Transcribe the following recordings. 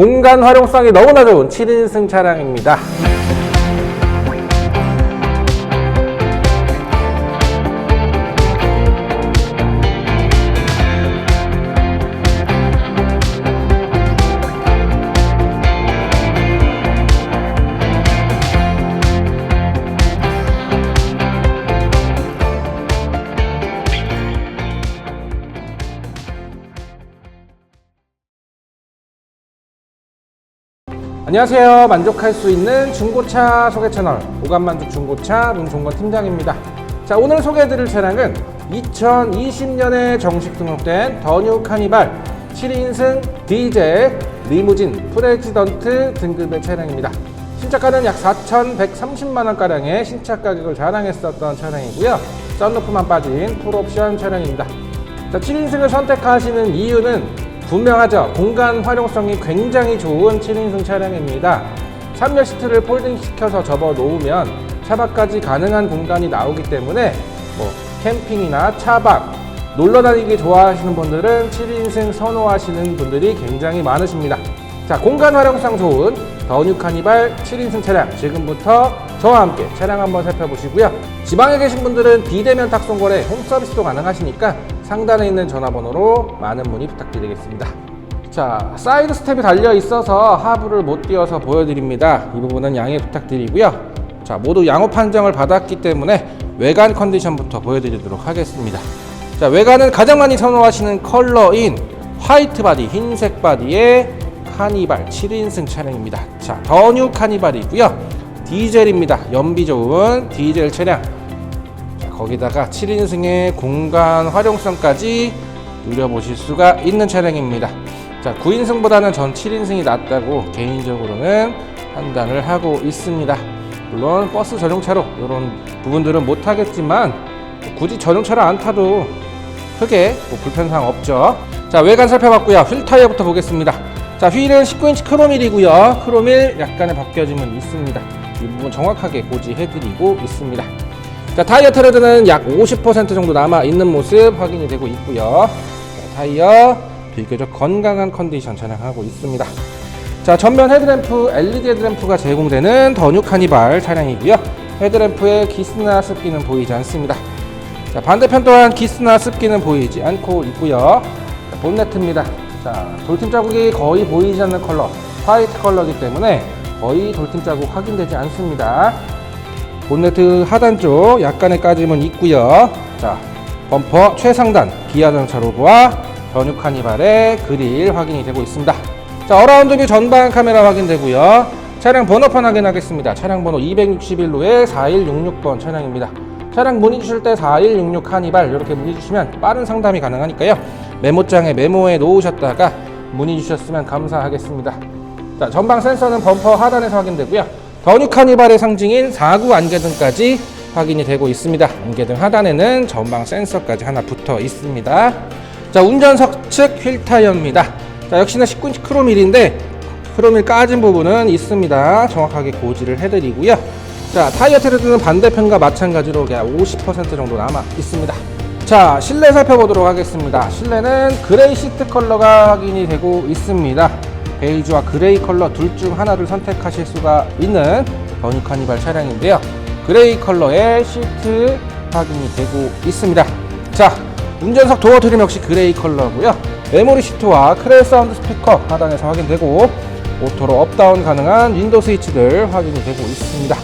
공간 활용성이 너무나 좋은 7인승 차량입니다. 안녕하세요. 만족할 수 있는 중고차 소개 채널 오감만족 중고차 문종건 팀장입니다. 자 오늘 소개해드릴 차량은 2020년에 정식 등록된 더뉴 카니발 7인승 디젤 리무진 프레지던트 등급의 차량입니다. 신차가는 약 4,130만 원가량의 신차 가격을 자랑했었던 차량이고요. 썬루프만 빠진 풀옵션 차량입니다. 자, 7인승을 선택하시는 이유는 분명하죠. 공간 활용성이 굉장히 좋은 7인승 차량입니다. 3열 시트를 폴딩시켜서 접어 놓으면 차박까지 가능한 공간이 나오기 때문에 뭐 캠핑이나 차박, 놀러 다니기 좋아하시는 분들은 7인승 선호하시는 분들이 굉장히 많으십니다. 자, 공간 활용성 좋은 더뉴 카니발 7인승 차량 지금부터 저와 함께 차량 한번 살펴보시고요. 지방에 계신 분들은 비대면 탁송 거래 홈 서비스도 가능하시니까 상단에 있는 전화번호로 많은 문의 부탁드리겠습니다. 자, 사이드 스텝이 달려 있어서 하부를 못 띄워서 보여드립니다. 이 부분은 양해 부탁드리고요. 자, 모두 양호 판정을 받았기 때문에 외관 컨디션부터 보여드리도록 하겠습니다. 자, 외관은 가장 많이 선호하시는 컬러인 화이트 바디, 흰색 바디의 카니발 7인승 차량입니다. 자, 더뉴 카니발이고요. 디젤입니다. 연비 좋은 디젤 차량. 자, 거기다가 7인승의 공간 활용성까지 누려보실 수가 있는 차량입니다. 자, 9인승보다는 전 7인승이 낫다고 개인적으로는 판단을 하고 있습니다. 물론 버스 전용차로 이런 부분들은 못하겠지만 굳이 전용차를 안 타도 크게 뭐 불편사항 없죠. 자, 외관 살펴봤고요. 휠 타이어부터 보겠습니다. 자, 휠은 19인치 크롬일이고요. 크롬일 약간의 벗겨짐은 있습니다. 이 부분 정확하게 고지해드리고 있습니다. 자, 타이어 트레드는 약 50% 정도 남아 있는 모습 확인이 되고 있고요. 자, 타이어 비교적 건강한 컨디션 차량하고 있습니다. 자, 전면 헤드램프 LED 헤드램프가 제공되는 더뉴 카니발 차량이고요. 헤드램프에 기스나 습기는 보이지 않습니다. 자, 반대편 또한 기스나 습기는 보이지 않고 있고요. 자, 본네트입니다. 자, 돌팀 자국이 거의 보이지 않는 컬러, 화이트 컬러이기 때문에 거의 돌팀 자국 확인되지 않습니다. 본네트 하단 쪽 약간의 까짐은 있고요. 자, 범퍼 최상단 로고와 전유 카니발의 그릴 확인이 되고 있습니다. 자, 어라운드 뷰 전방 카메라 확인되고요. 차량 번호판 확인하겠습니다. 차량 번호 261로의 4166번 차량입니다. 차량 문의 주실 때 4166 카니발 이렇게 문의 주시면 빠른 상담이 가능하니까요. 메모장에 메모해 놓으셨다가 문의 주셨으면 감사하겠습니다. 자, 전방 센서는 범퍼 하단에서 확인되고요. 더뉴 카니발의 상징인 4구 안개등까지 확인이 되고 있습니다. 안개등 하단에는 전방 센서까지 하나 붙어 있습니다. 자, 운전석 측 휠 타이어입니다. 자, 역시나 19인치 크롬일인데 크롬일 까진 부분은 있습니다. 정확하게 고지를 해드리고요. 자, 타이어 트레드는 반대편과 마찬가지로 약 50% 정도 남아 있습니다. 자, 실내 살펴보도록 하겠습니다. 실내는 그레이 시트 컬러가 확인이 되고 있습니다. 베이지와 그레이 컬러 둘 중 하나를 선택하실 수가 있는 더뉴 카니발 차량인데요. 그레이 컬러의 시트 확인이 되고 있습니다. 자, 운전석 도어 트림 역시 그레이 컬러고요. 메모리 시트와 크레 사운드 스피커 하단에서 확인되고 오토로 업다운 가능한 윈도우 스위치들 확인이 되고 있습니다.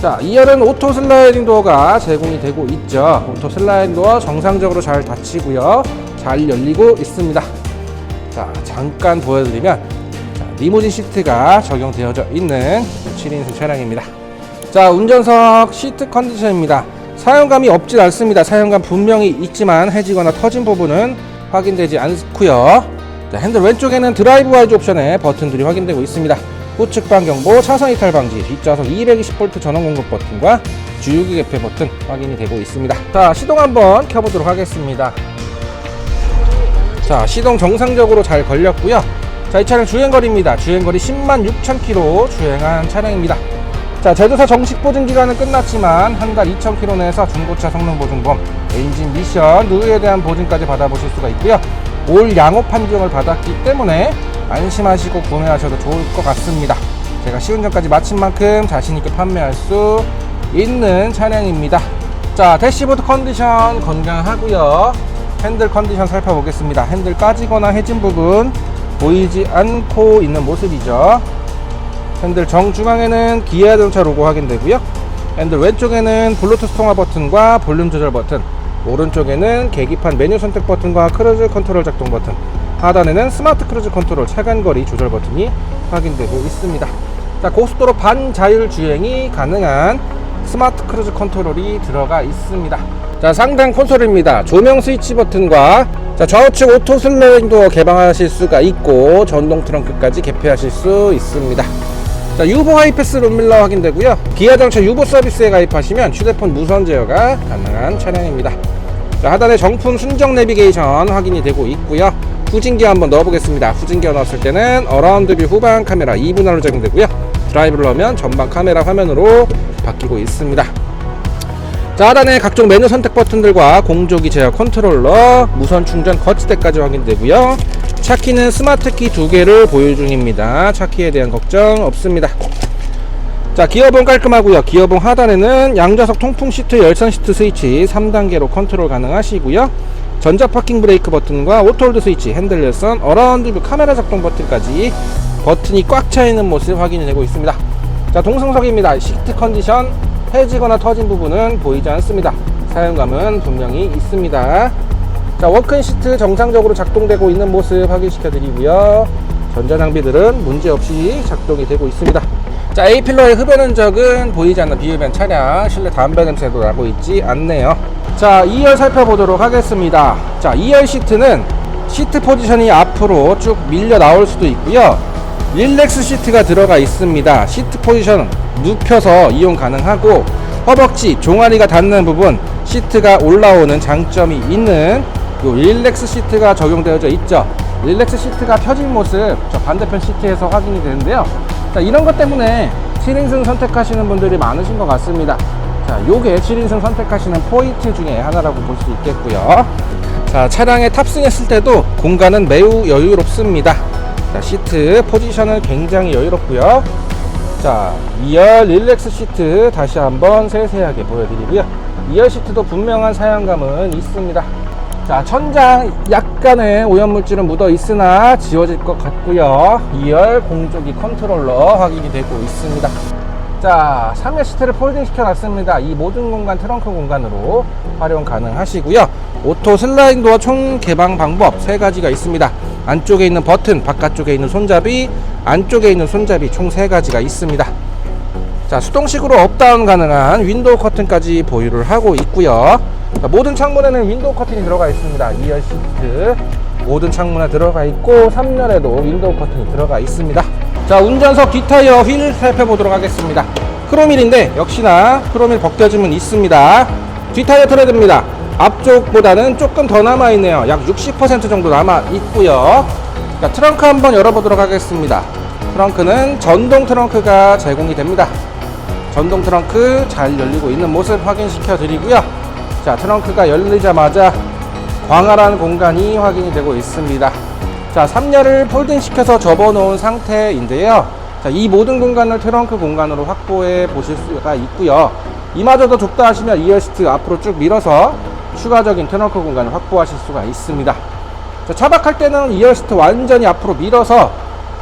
자, 2열은 오토 슬라이딩 도어가 제공이 되고 있죠. 오토 슬라이딩 도어 정상적으로 잘 닫히고요. 잘 열리고 있습니다. 자, 잠깐 보여드리면 자, 리무진 시트가 적용되어져 있는 7인승 차량입니다. 자, 운전석 시트 컨디션입니다. 사용감이 없진 않습니다. 사용감 분명히 있지만 해지거나 터진 부분은 확인되지 않고요. 자, 핸들 왼쪽에는 드라이브 와이즈 옵션의 버튼들이 확인되고 있습니다. 우측 방경보, 차선 이탈 방지, 뒷좌석 220V 전원 공급 버튼과 주유기 개폐 버튼 확인이 되고 있습니다. 자, 시동 한번 켜보도록 하겠습니다. 자, 시동 정상적으로 잘 걸렸고요. 자, 이 차량 주행거리입니다. 주행거리 10만 6천 킬로 주행한 차량입니다. 자, 제조사 정식 보증 기간은 끝났지만 한 달 2천 킬로 내에서 중고차 성능 보증보험, 엔진 미션, 누유에 대한 보증까지 받아보실 수가 있고요. 올 양호 판정을 받았기 때문에 안심하시고 구매하셔도 좋을 것 같습니다. 제가 시운전까지 마친 만큼 자신있게 판매할 수 있는 차량입니다. 자, 대시보드 컨디션 건강하고요. 핸들 컨디션 살펴보겠습니다. 핸들 까지거나 해진 부분 보이지 않고 있는 모습이죠. 핸들 정중앙에는 기아 자동차 로고 확인되고요. 핸들 왼쪽에는 블루투스 통화 버튼과 볼륨 조절 버튼, 오른쪽에는 계기판 메뉴 선택 버튼과 크루즈 컨트롤 작동 버튼, 하단에는 스마트 크루즈 컨트롤 차간거리 조절 버튼이 확인되고 있습니다. 자, 고속도로 반자율 주행이 가능한 스마트 크루즈 컨트롤이 들어가 있습니다. 자, 상단 콘솔입니다. 조명 스위치 버튼과 자, 좌우측 오토 도어 개방하실 수가 있고 전동 트렁크까지 개폐하실 수 있습니다. 자, 유보 하이패스 룸밀러 확인되고요. 기아 자동차 유보 서비스에 가입하시면 휴대폰 무선 제어가 가능한 차량입니다. 자, 하단에 정품 순정 내비게이션 확인이 되고 있고요. 후진기 한번 넣어보겠습니다. 후진기 넣었을 때는 어라운드 뷰 후방 카메라 2분할로 적용되고요. 드라이브를 넣으면 전방 카메라 화면으로 바뀌고 있습니다. 자, 하단에 각종 메뉴 선택 버튼들과 공조기 제어 컨트롤러, 무선 충전 거치대까지 확인되고요. 차키는 스마트키 두 개를 보유 중입니다. 차키에 대한 걱정 없습니다. 자, 기어봉 깔끔하고요. 기어봉 하단에는 양좌석 통풍 시트, 열선 시트 스위치 3단계로 컨트롤 가능하시고요. 전자 파킹 브레이크 버튼과 오토홀드 스위치, 핸들 열선, 어라운드 뷰 카메라 작동 버튼까지 버튼이 꽉 차 있는 모습 확인이 되고 있습니다. 자, 동승석입니다. 시트 컨디션 해지거나 터진 부분은 보이지 않습니다. 사용감은 분명히 있습니다. 자, 워크인 시트 정상적으로 작동되고 있는 모습 확인시켜 드리고요. 전자 장비들은 문제없이 작동이 되고 있습니다. 자, A필러의 흡연 흔적은 보이지 않는 비흡연 차량, 실내 담배 냄새도 나고 있지 않네요. 자, 2열 살펴보도록 하겠습니다. 자, 2열 시트는 시트 포지션이 앞으로 쭉 밀려 나올 수도 있고요. 릴렉스 시트가 들어가 있습니다. 시트 포지션 눕혀서 이용 가능하고 허벅지, 종아리가 닿는 부분 시트가 올라오는 장점이 있는 요 릴렉스 시트가 적용되어져 있죠. 릴렉스 시트가 펴진 모습 저 반대편 시트에서 확인이 되는데요. 자, 이런 것 때문에 7인승 선택하시는 분들이 많으신 것 같습니다. 자, 요게 7인승 선택하시는 포인트 중에 하나라고 볼 수 있겠고요. 자, 차량에 탑승했을 때도 공간은 매우 여유롭습니다. 자, 시트 포지션은 굉장히 여유롭고요. 자, 2열 릴렉스 시트 다시 한번 세세하게 보여드리고요. 2열 시트도 분명한 사용감은 있습니다. 자, 천장 약간의 오염물질은 묻어 있으나 지워질 것 같고요. 2열 공조기 컨트롤러 확인이 되고 있습니다. 자, 3열 시트를 폴딩 시켜놨습니다. 이 모든 공간 트렁크 공간으로 활용 가능하시고요. 오토 슬라이딩 도어 총 개방 방법 세 가지가 있습니다. 안쪽에 있는 버튼, 바깥쪽에 있는 손잡이, 안쪽에 있는 손잡이 총 세 가지가 있습니다. 자, 수동식으로 업다운 가능한 윈도우 커튼까지 보유를 하고 있고요. 자, 모든 창문에는 윈도우 커튼이 들어가 있습니다. 2열 시트 모든 창문에 들어가 있고 3열에도 윈도우 커튼이 들어가 있습니다. 자, 운전석 뒷타이어 휠 살펴보도록 하겠습니다. 크로밀인데 역시나 크로밀 벗겨짐은 있습니다. 뒷타이어 트레드입니다. 앞쪽보다는 조금 더 남아 있네요. 약 60% 정도 남아 있고요. 자, 트렁크 한번 열어보도록 하겠습니다. 트렁크는 전동 트렁크가 제공이 됩니다. 전동 트렁크 잘 열리고 있는 모습 확인시켜 드리고요. 자, 트렁크가 열리자마자 광활한 공간이 확인이 되고 있습니다. 자, 3열을 폴딩 시켜서 접어 놓은 상태인데요. 자, 이 모든 공간을 트렁크 공간으로 확보해 보실 수가 있고요. 이마저도 좁다 하시면 2열 시트 앞으로 쭉 밀어서 추가적인 트렁크 공간을 확보하실 수가 있습니다. 자, 차박할 때는 2열 시트 완전히 앞으로 밀어서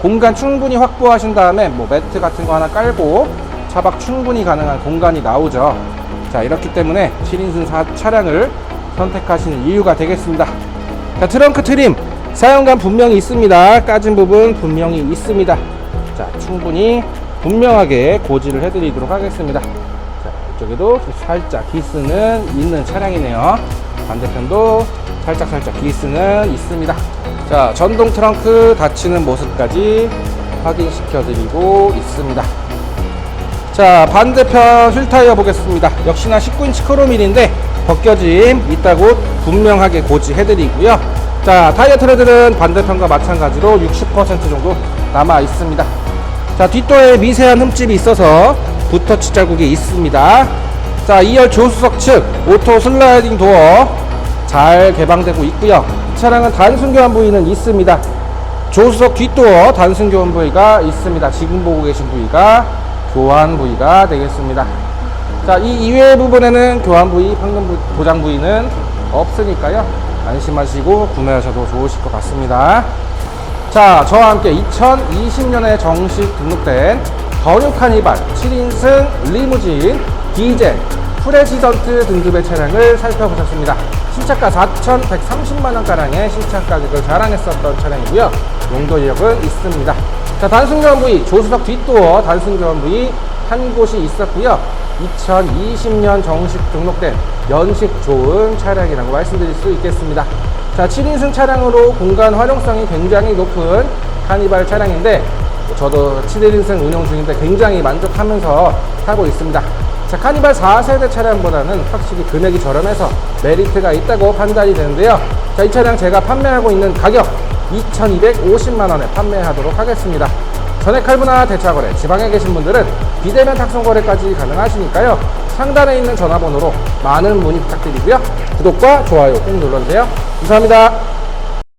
공간 충분히 확보하신 다음에 뭐 매트 같은 거 하나 깔고 차박 충분히 가능한 공간이 나오죠. 자, 이렇기 때문에 7인승 사, 차량을 선택하시는 이유가 되겠습니다. 자, 트렁크 트림 사용감 분명히 있습니다. 까진 부분 분명히 있습니다. 자, 충분히 분명하게 고지를 해드리도록 하겠습니다. 자, 이쪽에도 살짝 기스는 있는 차량이네요. 반대편도 살짝 살짝 기스는 있습니다. 자, 전동 트렁크 닫히는 모습까지 확인시켜 드리고 있습니다. 자, 반대편 휠 타이어 보겠습니다. 역시나 19인치 크로밀인데 벗겨짐 있다고 분명하게 고지해 드리고요. 자, 타이어 트레드는 반대편과 마찬가지로 60% 정도 남아 있습니다. 자, 뒷도에 미세한 흠집이 있어서 붓터치 자국이 있습니다. 자, 2열 조수석 측 오토 슬라이딩 도어 잘 개방되고 있고요. 이 차량은 단순 교환 부위는 있습니다. 조수석 뒷도어 단순 교환 부위가 있습니다. 지금 보고 계신 부위가 교환 부위가 되겠습니다. 자, 이 이외의 부분에는 교환 부위, 황금 부- 보장 부위는 없으니까요. 안심하시고 구매하셔도 좋으실 것 같습니다. 자, 저와 함께 2020년에 정식 등록된 더뉴 카니발 7인승 리무진 디젤 프레지던트 등급의 차량을 살펴보셨습니다. 신차가 4,130만원가량의 신차 가격을 자랑했었던 차량이고요. 용도 이력은 있습니다. 자, 단순 교환 부위, 조수석 뒷도어 단순 교환 부위 한 곳이 있었고요. 2020년 정식 등록된 연식 좋은 차량이라고 말씀드릴 수 있겠습니다. 자, 7인승 차량으로 공간 활용성이 굉장히 높은 카니발 차량인데 저도 7인승 운영 중인데 굉장히 만족하면서 타고 있습니다. 자, 카니발 4세대 차량보다는 확실히 금액이 저렴해서 메리트가 있다고 판단이 되는데요. 자, 이 차량 제가 판매하고 있는 가격 2,250만원에 판매하도록 하겠습니다. 전액 할부나 대차거래, 지방에 계신 분들은 비대면 탁송 거래까지 가능하시니까요. 상단에 있는 전화번호로 많은 문의 부탁드리고요. 구독과 좋아요 꼭 눌러주세요. 감사합니다.